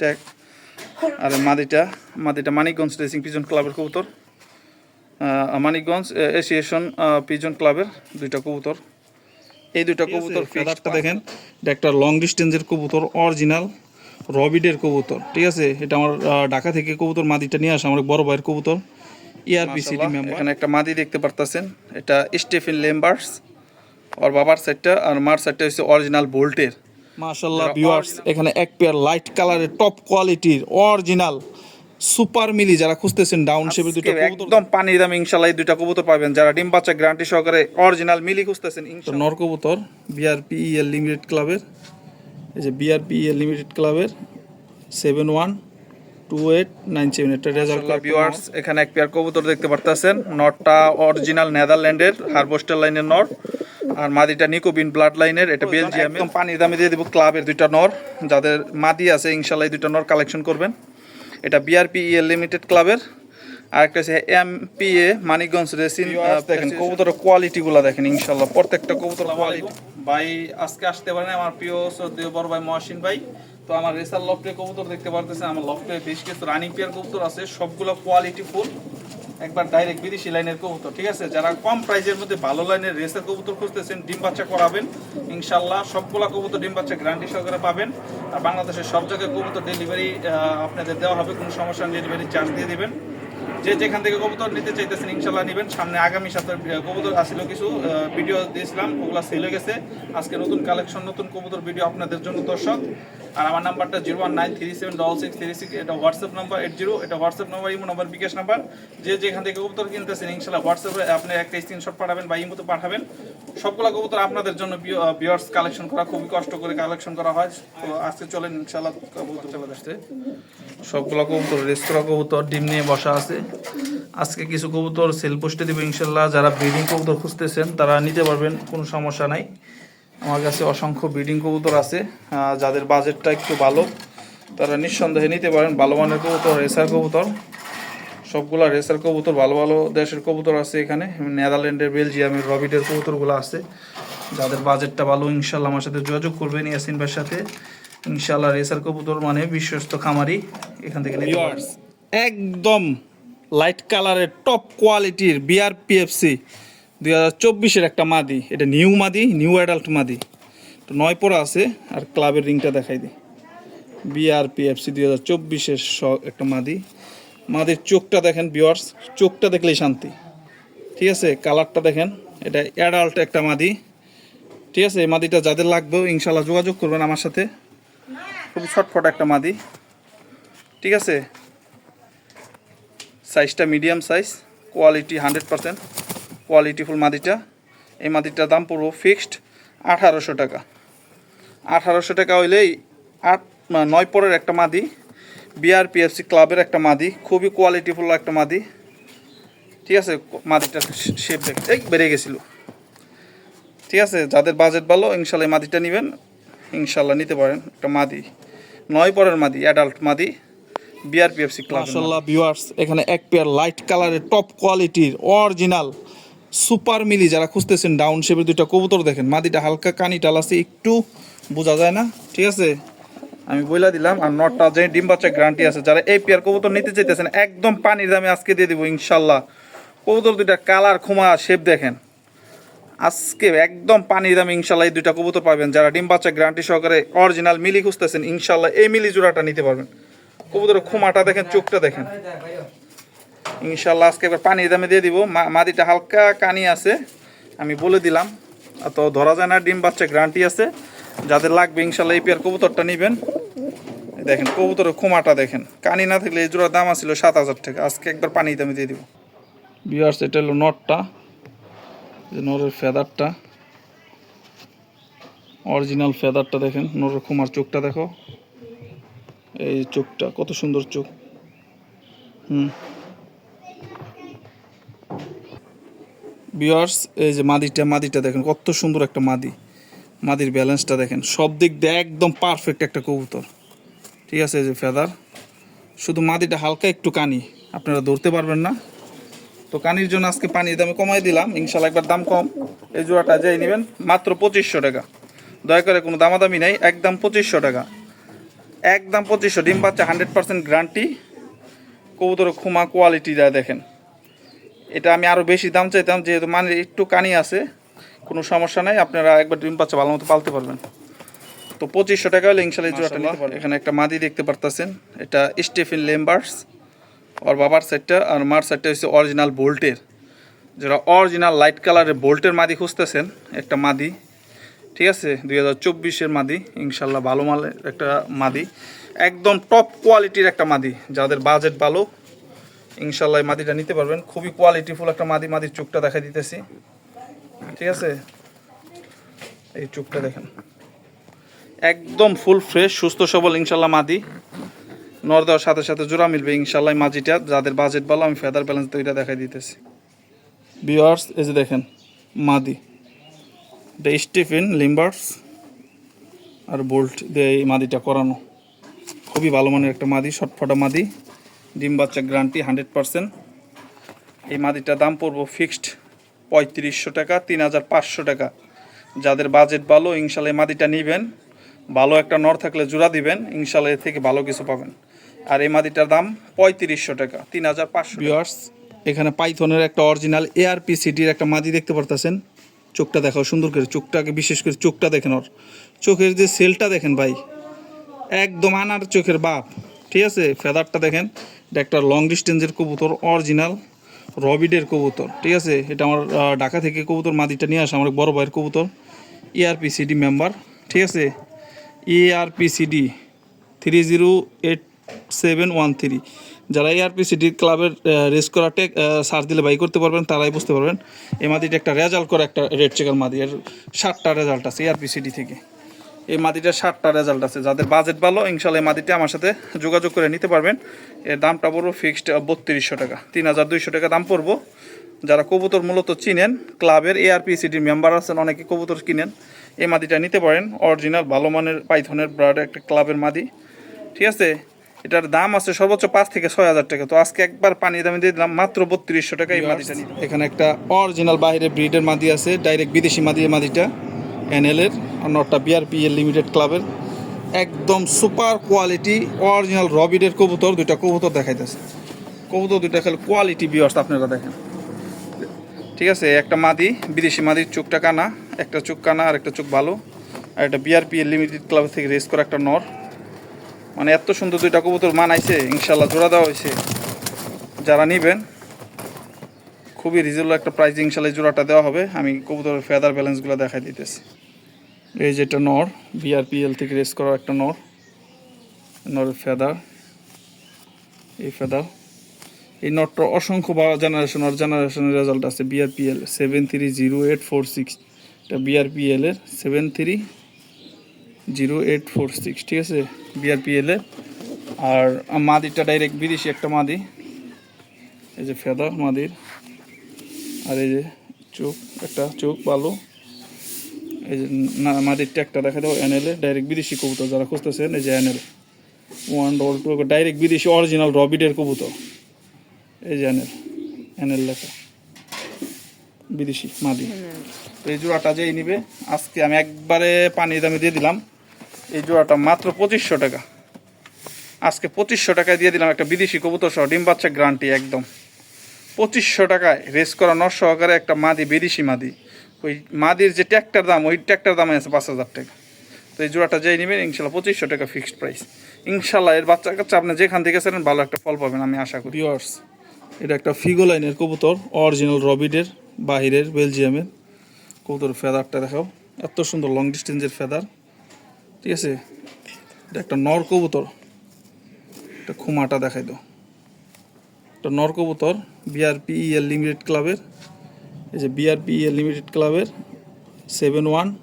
Tag আর মাদিটা মাদিটা Manikganj racing pigeon ক্লাবের কবুতর। মানিকগঞ্জ এসোসিয়েশন পিজন ক্লাবের দুইটা কবুতর। এই দুইটা কবুতর ফেদারটা দেখেন এটা একটা লং ডিস্টেন্সের কবুতর অরিজিনাল রবিডের কবুতর। ঠিক আছে এটা আমার ঢাকা থেকে কবুতর মাদিটা নিয়ে আসা আমার বড় ভাইয়ের কবুতর E ইআরপিসিডি মেম্বার এখানে একটা মাদি দেখতে পারতেছেন এটা স্টেফেন লেম্বার্স ওর বাবার সাইডটা আর মার সাইডটা হচ্ছে অরিজিনাল বোল্টের মাশাল্লাহ ভিউয়ার্স এখানে এক পেয়ার লাইট কালারের টপ কোয়ালিটির অরিজিনাল সুপার মিলি যারা খুঁজতেছেন ডাউন শেপের দুটো একদম পানির দামে ইনশাল্লাহ এই দুটো কবুতর পাবেন। যারা ডিম বাচ্চা গ্যারান্টি সহকারে অরিজিনাল মিলি খুঁজতেছেন নর কবুতর বিআরপিএল লিমিটেড ক্লাবের এই যে বিআরপিএল লিমিটেড ক্লাবের seven one two eight nine seven এটা রেজাল্ট ভিউয়ার্স এখানে এক পেয়ার কবুতর দেখতে পারতেছেন। নটটা অরিজিনাল নেদারল্যান্ডের হারভেস্টার লাইনের নর আর মাদিটা নিকোবিন ব্লাড লাইনের এটা বেলজিয়াম একদম পানির দামে দিয়ে দেবো ক্লাবের দুইটা নর যাদের মাদি আছে ইনশাল্লাহ দুইটা নর কালেকশন করবেন। এটা বিআরপিএল লিমিটেড ক্লাবের। আর একটা হচ্ছে এমপিএ মানিকগঞ্জ রেসিন দেখেন কবুতরের কোয়ালিটিগুলো দেখেন ইনশাল্লাহ প্রত্যেকটা কবুতর কোয়ালিটি ভাই আজকে আসতে পারেন আমার প্রিয় শ্রদ্ধেয় বড় ভাই মহসিন ভাই। তো আমার রেসার লফটে কবুতর দেখতে পারতেছে আমার লফটে বেশ কিছু রানিং পেয়ার কবুতর আছে, সবগুলো কোয়ালিটি ফুল একবার ডাইরেক্ট বিদেশি লাইনের কবুতর, ঠিক আছে? যারা কম প্রাইজের মধ্যে ভালো লাইনের রেসার কবুতর খুঁজতেছেন, ডিম বাচ্চা করাবেন, ইনশাল্লাহ সবগুলা কবুতর ডিম বাচ্চা গ্যারান্টি সহকারে পাবেন। আর বাংলাদেশের সব জায়গায় কবুতর ডেলিভারি আপনাদের দেওয়া হবে, কোনো সমস্যা ডেলিভারি চার্জ দিয়ে দিবেন। যে যেখান থেকে কবুতর নিতে চাইতেছেন, ইনশাল্লাহ নেবেন। সামনে আগামী সপ্তাহে কবুতর আসছিল কিছু ভিডিও দিয়েছিলাম, ওগুলো সেল হয়ে গেছে। আজকে নতুন কালেকশন নতুন কবুতর ভিডিও আপনাদের জন্য দর্শক। আর আমার নাম্বারটা zero one nine three seven double six three six এটা হোয়াটসঅ্যাপ নাম্বার এইট জিরো এটা WhatsApp number imo number bKash number যে যেখান থেকে কবুতর কিনতেছেন, ইনশাল্লাহ হোয়াটসঅ্যাপে আপনি একটা স্ক্রিনশট পাঠাবেন বা ইমোতে পাঠাবেন। সবগুলো কবুতর আপনাদের জন্য বিয়ার্স কালেকশন করা, খুবই কষ্ট করে কালেকশন করা হয়। তো আজকে চলেন, ইনশাল্লাহ কবুতর চলে আসছে সবগুলো কবুতর রেস্তোরাঁ কবুতর, ডিম নিয়ে বসা আছে। আজকে কিছু কবুতর সেল পোস্টে দিব ইনশাল্লাহ। যারা ব্রিডিং কবুতর খুঁজতেছেন তারা নিতে পারবেন কোনো সমস্যা নাই। আমার কাছে অসংখ্য ব্রিডিং কবুতর আছে। যাদের বাজেটটা একটু ভালো তারা নিঃসন্দেহে নিতে পারেন। ভালো মানের কবুতর রেসার কবুতর। সবগুলা রেসার কবুতর ভালো ভালো দেশের কবুতর আছে এখানে। নেদারল্যান্ডের বেলজিয়ামের রবিটের কবুতরগুলো আছে। যাদের বাজেটটা ভালো ইনশাল্লাহ আমার সাথে যোগাযোগ করবেন ইয়াসিন ভাইয়ের সাথে। ইনশাল্লাহ রেসার কবুতর মানে বিশ্বস্ত খামারি এখান থেকে একদম। লাইট কালারের টপ কোয়ালিটির বিআরপিএফসি দুই হাজার চব্বিশের একটা মাদি। এটা নিউ মাদি নিউ অ্যাডাল্ট মাদি। তো নয় পরা আছে, আর ক্লাবের রিংটা দেখাই দিই। বিআরপিএফসি দুই হাজার চব্বিশের একটা মাদি। মাদির চোখটা দেখেন বিয়ার্স চোখটা দেখলেই শান্তি। ঠিক আছে কালারটা দেখেন, এটা অ্যাডাল্ট একটা মাদি। ঠিক আছে, এই মাদিটা যাদের লাগবে ইনশাল্লাহ যোগাযোগ করবেন আমার সাথে। খুব ছটফট একটা মাদি। ঠিক আছে সাইজটা medium size quality hundred percent qualityful মাদিটা। এই মাদিটার দাম পড়ব ফিক্সড আঠারোশো টাকা। আঠারোশো টাকা হইলেই আট নয় পরের একটা মাদি বিআরপিএফসি ক্লাবের একটা মাদি, খুবই কোয়ালিটিফুল একটা মাদি। ঠিক আছে, মাদিটার শেপ দেখ এই বেড়ে গেছিল। ঠিক আছে, যাদের বাজেট ভালো, ইনশাল্লাহ মাদিটা নেবেন। ইনশাল্লাহ নিতে পারেন একটা মাদি। নয় পরের মাদি অ্যাডাল্ট মাদি। বিআরপিএফসি ক্লাব মাশাআল্লাহ ভিউয়ার্স এখানে এক পেয়ার লাইট কালারের টপ কোয়ালিটির অরিজিনাল সুপার মিলি যারা খুঁজতেছেন ডাউন শেপের দুইটা কবুতর দেখেন, মাদিটা হালকা, কানি টাল আছে, একটু বোঝা যায় না? ঠিক আছে? আমি বইলা দিলাম, আর নটটা যে ডিম বাচ্চা গ্যারান্টি আছে, যারা এই পেয়ার কবুতর নিতে চাইতেছেন, একদম পানির দামে আজকে দিয়ে দিব ইনশাল্লাহ কবুতর দুইটা কালার খুমা শেপ দেখেন। আজকে একদম পানির দামে ইনশাল্লাহ এই দুইটা কবুতর পাবেন, যারা ডিম বাচ্চা গ্যারান্টি সহকারে অরিজিনাল মিলি খুঁজতেছেন ইনশাল্লাহ এই মিলি জোড়াটা নিতে পারবেন। কবুতরের খুমাটা দেখেন, চোখটা দেখেন। ইনশাল্লাহ আজকে এবার পানির দামে দিয়ে দিব। মাদিটা হালকা কানি আছে, আমি বলে দিলাম। তো ধরা যায় না, ডিম বাচ্চা গ্যারান্টি আছে। যাদের লাগবে ইনশাল্লাহ এই পেয়ার কবুতরটা নেবেন। দেখেন, কবুতরের খুমাটা দেখেন। কানি না থাকলে এই জোড়ার দাম আছিল সাত হাজার টাকা। আজকে একবার পানি দামে দিয়ে দিব। বিয়ার্স এটা হলো নটটা। নরের ফেদারটা অরিজিনাল ফেদারটা দেখেন, নরের খুমার চোখটা দেখো। এই চোখটা, কত সুন্দর চোখ। হুম। বিয়ার্স এই যে মাদিটা মাদিটা দেখেন, কত সুন্দর একটা মাদি। মাদির ব্যালেন্সটা দেখেন, সব দিক দিয়ে একদম পারফেক্ট একটা কবুতর। ঠিক আছে, এই যে ফেদার শুধু মাদিটা হালকা একটু কানি, আপনারা ধরতে পারবেন না। তো কানির জন্য আজকে পানির দামে কমাই দিলাম ইনশাল্লাহ একবার দাম কম। এই জোড়াটা যাই নেবেন, মাত্র পঁচিশশো টাকা। দয়া করে কোনো দামাদামি নেই, একদম পঁচিশশো টাকা। একদম পঁচিশশো। ডিম পাচ্ছে হান্ড্রেড পার্সেন্ট গ্যারান্টি। কবুতর খুমা কোয়ালিটি দেয় দেখেন। এটা আমি আরও বেশি দাম চাইতাম যেহেতু মানে একটু কানি আছে। কোনো সমস্যা নাই আপনারা একবার ডিম পাচ্ছে ভালো মতো পালতে পারবেন। তো পঁচিশশো টাকা হলে ইনশাল্লাহ জোড়াটা নিতে পারবেন। এখানে একটা মাদি দেখতে পারতেছেন। এটা স্টেফিন লেম্বার্স। ওর বাবার সেটটা আর মার সেটটা হচ্ছে অরিজিনাল বোল্টের যারা অরিজিনাল লাইট কালারের বোল্টের মাদি খুঁজতেছেন একটা মাদি। ঠিক আছে, দুই হাজার চব্বিশের মাদি, ইনশাল্লাহ ভালো মালের একটা মাদি। একদম টপ কোয়ালিটির একটা মাদি, যাদের বাজেট ভালো, ইনশাল্লাহ এই মাদিটা নিতে পারবেন। খুবই কোয়ালিটিফুল একটা মাদি, মাদির চোখটা দেখা দিতেছি। ঠিক আছে? এই চোখটা দেখেন। একদম ফুল ফ্রেশ সুস্থ, সবল, ইনশাল্লাহ মাদি। নর দেওয়ার সাথে সাথে জোড়া মিলবে, ইনশাল্লাহ মাঝিটা যাদের বাজেট ভালো, আমি ফেদার ব্যালেন্স দুইটা দেখাই দিতেছি। বিয়ার্স এই যে দেখেন, মাদি। এটা স্টিফেন লিম্বার্স আর বোল্ট দিয়ে এই মাদিটা করানো। খুবই ভালো মানের একটা মাদি শর্টফটা মাদি। ডিম বাচ্চা গ্যারান্টি হান্ড্রেড পারসেন্ট এই মাদিটার দাম পড়ব ফিক্সড পঁয়ত্রিশশো টাকা, তিন হাজার পাঁচশো টাকা। যাদের বাজেট ভালো, ইনশাল্লাহ এই মাদিটা নিবেন। ভালো একটা নর থাকলে জোড়া দিবেন, ইনশাল্লাহ এর থেকে ভালো কিছু পাবেন। আর এই মাদিটার দাম পঁয়ত্রিশশো টাকা, তিন হাজার পাঁচশো এখানে পাইথনের একটা অরিজিনাল এআরপি সিটির একটা মাদি দেখতে পারতেছেন। চোখটা দেখাও, সুন্দর করে চোখটাকে, বিশেষ করে চোখটা দেখেন ওর। চোখের যে সেলটা দেখেন ভাই, একদম আনার চোখের বাপ। ঠিক আছে? ফেদারটা দেখেন, এটা একটা লং ডিস্টেন্সের কবুতর অরিজিনাল রবিডের কবুতর। ঠিক আছে? এটা আমার ঢাকা থেকে কবুতর মাদিটা নিয়ে আসা আমার বড় ভাইয়ের কবুতর E ইআরপিসিডি মেম্বার ঠিক আছে? E ERPCD three zero eight seven one three যারা এআরপিসিডি ক্লাবের রেস করা টেক সার্চ দিলে বাই করতে পারবেন, তারাই বুঝতে পারবেন। এই মাদিটা একটা রেজাল্ট করা একটা রেড চেকার মাদি। এর সাতটা রেজাল্ট আছে এআরপিসিডি থেকে। এই মাদিটার সাতটা রেজাল্ট আছে। যাদের বাজেট ভালো ইনশাল্লাহ এই মাদিটা আমার সাথে যোগাযোগ করে নিতে পারবেন। এর দামটা পড়ব ফিক্সড বত্রিশশো টাকা। তিন হাজার দুইশো টাকা দাম পড়ব। যারা কবুতর মূলত চিনেন, ক্লাবের এআরপিসিডির মেম্বার আছেন, অনেকে কবুতর কিনেন, এই মাদিটা নিতে পারেন। অরিজিনাল ভালো মানের, পাইথনের ব্রাড একটা ক্লাবের মাদি। ঠিক আছে? এটার দাম আছে সর্বোচ্চ পাঁচ থেকে ছয় হাজার টাকা। তো আজকে একবার পানি দামে দিয়ে দিলাম মাত্র বত্রিশশো টাকা এই মাদিটা নিতে এখানে একটা অরিজিনাল বাইরে ব্রিডের মাদি আছে ডাইরেক্ট বিদেশি মাদি মাদিটা এনএলের আর নটটা বিআরপিএল লিমিটেড ক্লাবের একদম সুপার কোয়ালিটি অরিজিনাল রবিডের কবুতর দুইটা কবুতর দেখাইতেছে। কবুতর দুইটা খালি কোয়ালিটি বিয়ার্স আপনারা দেখেন। ঠিক আছে একটা মাদি বিদেশি মাদির চোখটা কানা একটা চোখ কানা আর একটা চোখ ভালো আর একটা বিআরপিএল লিমিটেড ক্লাব থেকে রেস করা একটা নর। মানে এত সুন্দর দুইটা কবুতর মানাইছে ইনশাল্লাহ জোড়া দেওয়া হয়েছে। যারা নিবেন, খুবই রিজনেবল একটা প্রাইস ইনশাল্লাহ জোড়াটা দেওয়া হবে। আমি কবুতরের ফেদার ব্যালেন্সগুলো দেখাই দিতেছি। এই যেটা নর বিআরপিএল থেকে রেস করা একটা নর। নরের ফেদার এই ফেদার এই নটটা অসংখ্য জেনারেশন আর জেনারেশনের রেজাল্ট আছে। BRPL seven three zero eight four six এটা বিআরপিএল এর seven three zero eight four six ঠিক আছে? বিআরপিএল আর মাদিরটা ডাইরেক্ট বিদেশি একটা মাদি। এই যে ফেদা মাদির। আর এই যে চোখ একটা চোখ ভালো এই যে না মাদিরটা একটা দেখা দাও এনএল এ। ডাইরেক্ট বিদেশি কবুতর যারা খুঁজতেছেন এই যে NL one double two direct বিদেশি অরিজিনাল রবিডের কবুতর। এই যে এনএল এনএল লেখা। বিদেশি মাদি। তো এই জোড়াটা যেই নিবে আজকে আমি একবারে পানি দামে দিয়ে দিলাম। এই জোড়াটা মাত্র পঁচিশশো টাকা। আজকে পঁচিশশো টাকায় দিয়ে দিলাম একটা বিদেশি কবুতর সহ ডিম বাচ্চা গ্রান্টি একদম। পঁচিশশো টাকায় রেস করা নর সহকারে একটা মাদি, বিদেশি মাদি। ওই মাদির যে ট্যাক্টার দাম, ওই ট্যাক্টার দামে আছে পাঁচ হাজার টাকা। তো এই জোড়াটা যেই নেবেন, ইনশাল্লাহ পঁচিশশো টাকা ফিক্সড প্রাইস। ইনশাল্লাহ এর বাচ্চা কাচ্চা আপনি যেখান থেকে ছিলেন ভালো একটা ফল পাবেন, আমি আশা করি। ভিওয়ার্স এটা একটা ফিগো লাইনের কবুতর অরিজিনাল রবিডের বাহিরের বেলজিয়ামের। কবুতর ফেদারটা দেখাও, এত সুন্দর লং ডিস্টেন্সের ফেদার ঠিক আছে? এটা একটা নর কবুতর। একটা খুমাটা দেখাই দাও। একটা নর কবুতর বিআরপিএল লিমিটেড ক্লাবের এই যে বিআরপিএল লিমিটেড ক্লাবের seven one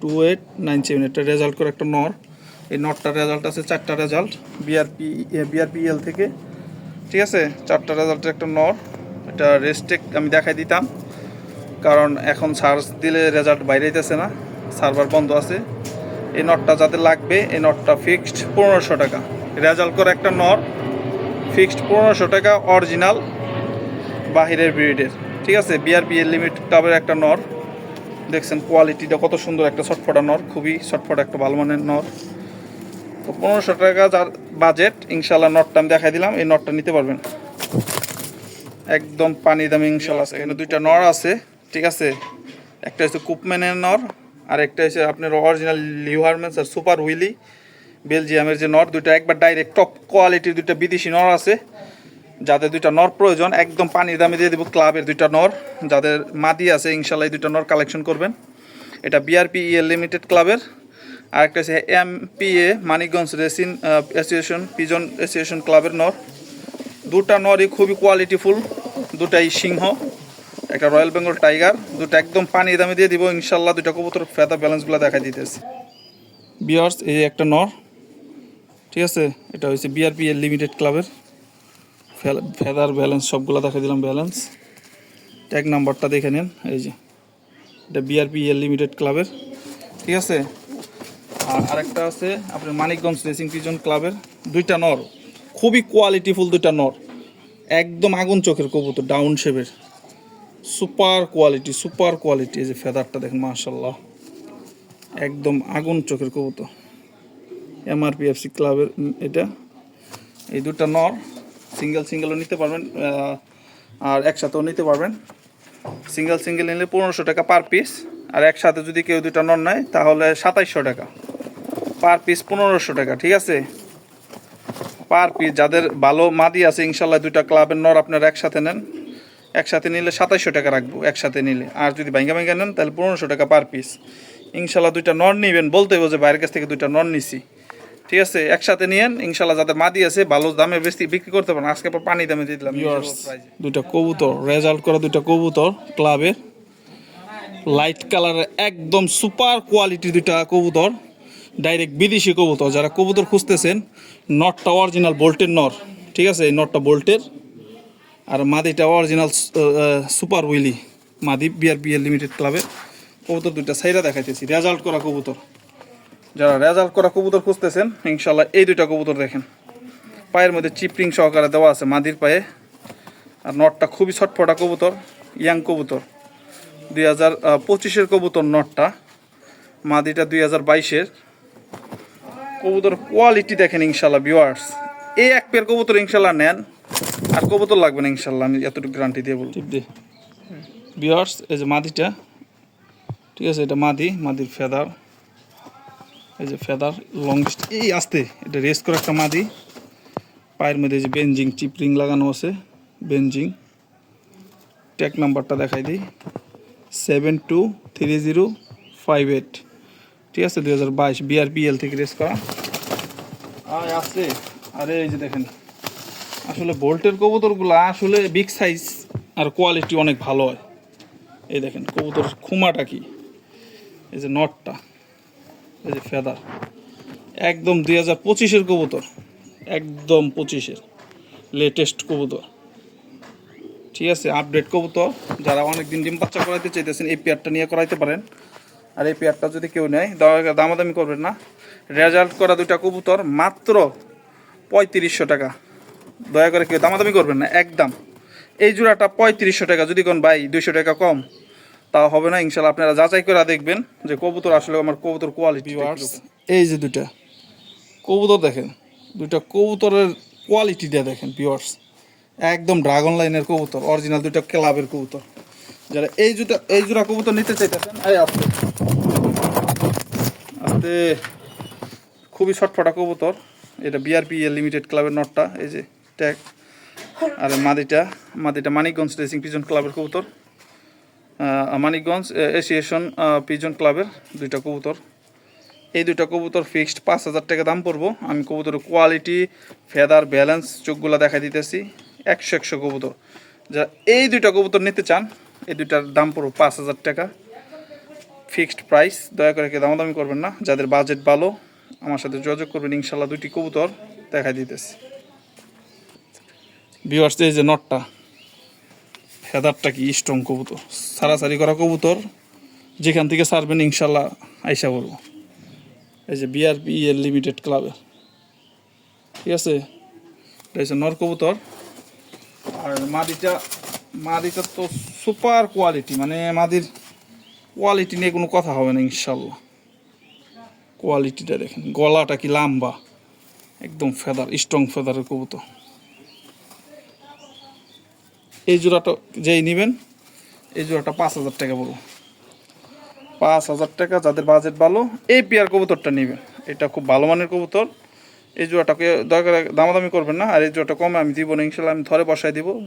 two eight nine seven একটা রেজাল্ট করে একটা নর। এই নটটার রেজাল্ট আছে চারটা রেজাল্ট বিআরপি বিআরপিএল থেকে। ঠিক আছে? চারটা রেজাল্টের একটা নর। এটা রেস্টেক আমি দেখাই দিতাম। কারণ এখন সার্চ দিলে রেজাল্ট বাইরে যেতেছে না। সার্ভার বন্ধ আছে। এই নটটা যাদের লাগবে, এই নটটা ফিক্সড পনেরোশো টাকা। রেজাল্ট একটা নট ফিক্সড পনেরোশো টাকা অরিজিনাল বাহিরের ব্রিডের ঠিক আছে? বিআরপিএল লিমিট টাবের একটা নর দেখছেন কোয়ালিটিটা কত সুন্দর একটা ছটফটা নর খুবই ছটফটা একটা ভালো মানের নর তো পনেরোশো টাকা যার বাজেট ইনশাল্লাহ নটটা আমি দেখাই দিলাম, এই নটটা নিতে পারবেন। একদম পানি দামি ইনশাল্লাহ আছে এখানে দুইটা নর আছে, ঠিক আছে? একটা হচ্ছে কুপম্যানের নর আর একটা হচ্ছে আপনার অরিজিনাল লিভারমেন্স আর সুপার হুইলি বেলজিয়ামের যে নর, দুইটা একবার ডাইরেক্ট টপ কোয়ালিটির দুইটা বিদেশি নর আছে। যাদের দুইটা নর প্রয়োজন, একদম পানির দামে দিয়ে দেবো ক্লাবের দুইটা নর। যাদের মাদি আছে ইনশাল্লাহ দুইটা নর কালেকশন করবেন। এটা বিআরপি ইএল লিমিটেড ক্লাবের আর একটা হচ্ছে M P A Manikganj racing association pigeon association ক্লাবের নর। দুটা নরই খুবই কোয়ালিটিফুল দুটাই সিংহ। একটা রয়্যাল বেঙ্গল টাইগার দুটো একদম পানি দামে দিয়ে দিব ইনশাল্লাহ দুটা কবুতর ফেদা ব্যালেন্সগুলো দেখা দিতেছে। বিয়ার্স এই একটা নর, ঠিক আছে? এটা হচ্ছে বিআরপি লিমিটেড ক্লাবের ফেদার ব্যালেন্স সবগুলো দেখা দিলাম ব্যালেন্স ট্যাগ নাম্বারটা দেখে নিন, এই যে। এটা বিআরপি লিমিটেড ক্লাবের ঠিক আছে? আর আরেকটা আছে আপনার মানিকগঞ্জ রেসিং পিজন ক্লাবের দুইটা নর। খুবই কোয়ালিটিফুল দুইটা নর। একদম আগুন চোখের কবুতর ডাউন শেপের সুপার কোয়ালিটি সুপার কোয়ালিটি এই যে ফেদারটা দেখেন মাশাল্লাহ একদম আগুন চোখের কবুতর। এমআরপিএফসি ক্লাবের এটা। এই দুটা নর, সিঙ্গেল সিঙ্গেলও নিতে পারবেন আর একসাথেও নিতে পারবেন। সিঙ্গেল সিঙ্গেল নিলে পনেরোশো টাকা পার পিস, আর একসাথে যদি কেউ দুটা নর নেয়, তাহলে সাতাইশশো টাকা। পার পিস পনেরোশো টাকা, ঠিক আছে? পার পিস যাদের ভালো মাদি আছে ইনশাল্লাহ দুইটা ক্লাবের নর আপনারা একসাথে নেন। একসাথে নিলে সাতাইশশো টাকা রাখব একসাথে নিলে। আর যদি ভাঙ্গা ভাঙ্গা নেন তাহলে পনেরোশো টাকা পার পিস ইনশাল্লাহ দুইটা নন নিবেন বলতে হবে যে বাইরের কাছ থেকে দুইটা নন নিছি। ঠিক আছে? একসাথে নিয়েন ইনশাল্লাহ যাদের মাদি আছে ভালো দামে বেশি বিক্রি করতে পারেন। আজকে পর পানি দামে দিয়ে দিলাম দুইটা কবুতর রেজাল্ট করা দুইটা কবুতর ক্লাবের লাইট কালারের একদম সুপার কোয়ালিটি দুইটা কবুতর ডাইরেক্ট বিদেশি কবুতর। যারা কবুতর খুঁজতেছেন নটটা অরিজিনাল বোল্টের নর। ঠিক আছে? এই নটটা বোল্টের আর মাদিটা অরিজিনাল সুপার উইলি মাদি বিআর বিএল লিমিটেড ক্লাবের কবুতর দুইটা সাইরা দেখাইতেছি। রেজাল্ট করা কবুতর। যারা রেজাল্ট করা কবুতর খুঁজতেছেন ইনশাল্লাহ এই দুইটা কবুতর দেখেন। পায়ের মধ্যে চিপরিং সহকারে দেওয়া আছে মাদির পায়ে। আর নটটা খুবই ছটফটা কবুতর ইয়াং কবুতর। দুই হাজার পঁচিশের কবুতর নটটা মাদিটা দুই হাজার বাইশের। কবুতর কোয়ালিটি দেখেন ইনশাল্লাহ ভিউয়ার্স এই এক পেয়ার কবুতর ইনশাল্লাহ নেন। আর কবুতর লাগবে না, ইনশাল্লাহ, আমি এতটুকু গ্যারান্টি দিয়ে বলব। ভিউয়ার্স এই যে মাদিটা, ঠিক আছে, এটা মাদি, মাদির ফেদার এই যে ফেদার লং এই আস্তে, এটা রেস করে একটা মাদি। পায়ের মধ্যে যে বেঞ্জিং চিপরিং লাগানো আছে বেঞ্জিং ট্যাগ নাম্বারটা দেখাই দিই। Seven two three zero five eight ঠিক আছে, দুই হাজার বাইশ বিআরপিএল থেকে রেস করা। আর আছে। আরে, এই যে দেখেন। আসলে বোল্টের কবুতরগুলো আসলে বিগ সাইজ আর কোয়ালিটি অনেক ভালো হয়। এই দেখেন, কবুতর খুমাটা কি? এই যে নটটা এই যে ফেদার একদম দুই হাজার পঁচিশের কবুতর, একদম পঁচিশের লেটেস্ট কবুতর। ঠিক আছে আপডেট কবুতর, যারা অনেকদিন ডিম বাচ্চা করাইতে চাইতেছেন, এই পেয়ারটা নিয়ে করাইতে পারেন। আর এই পেয়ারটা যদি কেউ নেয় দামাদামি করবেন না। রেজাল্ট করা দুইটা কবুতর মাত্র পঁয়ত্রিশশো টাকা। দয়া করে কেউ দামাদামি করবেন না একদম। এই জোড়াটা পঁয়ত্রিশশো টাকা যদি কোন ভাই দুইশো টাকা কম তা হবে না ইনশাল্লাহ আপনারা যাচাই করে দেখবেন যে কবুতর আসলে আমার কবুতর কোয়ালিটি এই যে দুইটা কবুতর দেখেন দুইটা কবুতরের কোয়ালিটিটা দেখেন পিওর্স একদম ড্রাগন লাইনের কবুতর অরিজিনাল দুইটা ক্লাবের কবুতর। যারা এই দুটা এই জোড়া কবুতর নিতে চাইতেছেন এই আসতে। আসতে খুবই ছটফটা কবুতর। এটা বিআরপি লিমিটেড ক্লাবের নটটা এই যে। ট্যাগ আর মাদিটা মাদিটা মানিকগঞ্জ রেসিং পিজন ক্লাবের কবুতর। মানিকগঞ্জ অ্যাসোসিয়েশন পিজন ক্লাবের দুইটা কবুতর। এই দুইটা কবুতর ফিক্সড পাঁচ হাজার টাকা দাম পড়ব। আমি কবুতরের কোয়ালিটি ফেদার ব্যালেন্স চোখগুলো দেখা দিতেছি। একশো একশো কবুতর। যা এই দুইটা কবুতর নিতে চান, এই দুইটার দাম পড়ব পাঁচ হাজার টাকা। ফিক্সড প্রাইস দয়া করে কেউ দামাদামি করবেন না। যাদের বাজেট ভালো, আমার সাথে যোগাযোগ করবেন, ইনশাল্লাহ দুইটি কবুতর দেখা দিতেছি। ভিউয়ার্স এই যে নটটা ফেদারটা কি স্ট্রং কবুতর? সারাসারি করা কবুতর, যেখান থেকে সারবেন ইনশাল্লাহ আইসা বলব এই যে বিআরপি এর লিমিটেড ক্লাবের ঠিক আছে? এটা হচ্ছে নর কবুতর। আর মাদিটা মাদিটা তো সুপার কোয়ালিটি মানে মাদির কোয়ালিটি নিয়ে কোনো কথা হবে না ইনশাল্লাহ। কোয়ালিটিটা দেখেন, গলাটা কি লম্বা, একদম ফেদার স্ট্রং ফেদারের কবুতর। এই জোড়াটা যেই নেবেন এই জোড়াটা পাঁচ হাজার টাকা পড়ব পাঁচ হাজার টাকা যাদের বাজেট ভালো এই পেয়ার কবুতরটা নেবেন। এটা খুব ভালো মানের কবুতর। এই জোড়াটাকে দরকার দামাদামি করবেন না আর এই জোড়াটা কমে আমি দিব না ইনশাল্লাহ আমি ধরে বসায় দিব।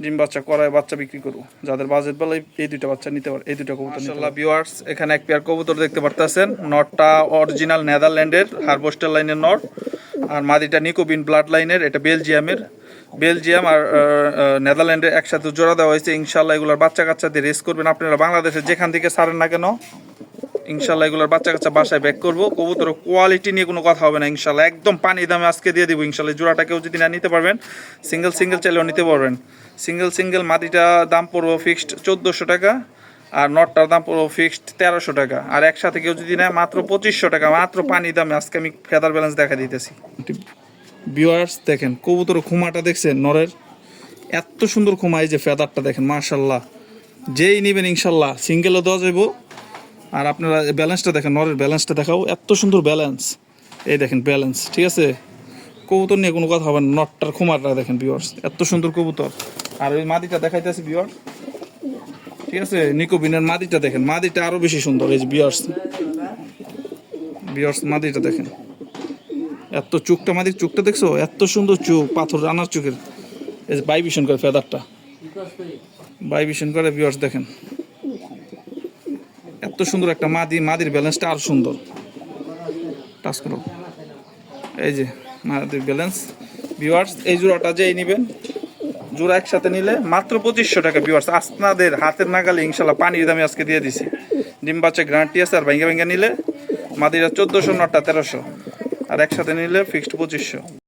ডিম বাচ্চা করায় বাচ্চা বিক্রি করব। যাদের বাজেট ভালো এই- দুইটা বাচ্চা নিতে পারে এই দুইটা কবুতর মাশাআল্লাহ ভিউয়ার্স এখানে এক পেয়ার কবুতর দেখতে পারতেছেন। নটটা অরিজিনাল নেদারল্যান্ডের হারবোস্টার লাইনের নট। আর মাদিটা নিকোবিন ব্লাড লাইনের এটা বেলজিয়ামের বেলজিয়াম আর নেদারল্যান্ডের একসাথে জোড়া দেওয়া হয়েছে। ইনশাল্লাহ এগুলোর বাচ্চা কাচ্চাদের রেস করবেন। আপনারা বাংলাদেশে যেখান থেকে ছাড়েন না কেন, ইনশাল্লাহ এগুলোর বাচ্চা কাচ্চা বাসায় ব্যাক করব। কবুতর কোয়ালিটি নিয়ে কোনো কথা হবে না, ইনশাল্লাহ। একদম পানি দামে আজকে দিয়ে দিব, ইনশাল্লাহ। জোড়াটা কেউ যদি না নিতে পারবেন সিঙ্গেল সিঙ্গেল চাইলেও নিতে পারবেন। সিঙ্গেল সিঙ্গেল মাটিটা দাম পড়ব ফিক্সড চোদ্দোশো টাকা আর নটটার দাম পড়ব ফিক্সড তেরোশো টাকা। আর একসাথে কেউ যদি নেয়, মাত্র পঁচিশশো টাকা। মাত্র পানি দামে আজকে আমি ফেদার ব্যালেন্স দেখা দিতেছি। ভিউয়ার্স দেখেন কবুতর খুমাটা দেখছেন, নরের? এত সুন্দর খুমা, এই যে ফেদারটা দেখেন মার্শাল্লাহ যেই নেবেন ইনশাল্লাহ সিঙ্গেলও দেওয়া যাব আর আপনারা ব্যালেন্সটা দেখেন, নরের ব্যালেন্সটা দেখাও, এত সুন্দর ব্যালেন্স এই দেখেন ব্যালেন্স ঠিক আছে? কবুতর নিয়ে কোনো কথা হবে না, নটটার খুমারটা দেখেন বিওয়ার্স এত সুন্দর কবুতর। আর ওই মাদিটা দেখাইতেছে বিওয়ার ঠিক আছে? নিকোবিনের মাদিটা দেখেন, মাদিটা আরও বেশি সুন্দর, এই যে বিয়ার্স বিয়ার্স মাদিটা দেখেন। এত চুকটা মাদির চুকটা দেখছ? এত সুন্দর চুক পাথর রানার চুকের এই যে বাইবিশন করে ফেদারটা বাইবিশন করে বিয়ার্স দেখেন। এত সুন্দর একটা মাদি, মাদির ব্যালেন্সটা আর সুন্দর। টাচ করো। এই যে মাদির ব্যালেন্স ভিউয়ার্স এই জোড়াটা যেই নেবেন, জোড়া একসাথে নিলে মাত্র পঁচিশশো টাকা ভিউয়ার্স আপনাদের হাতের নাগালে ইনশাল্লাহ পানির দামে আজকে দিয়ে দিছি। ডিম বাচ্চা গ্যারান্টি আছে আর ভেঙে ভেঙে নিলে মাদিরা চোদ্দোশো নটা তেরোশো। আর একসাথে নিলে ফিক্সড পঁচিশশো।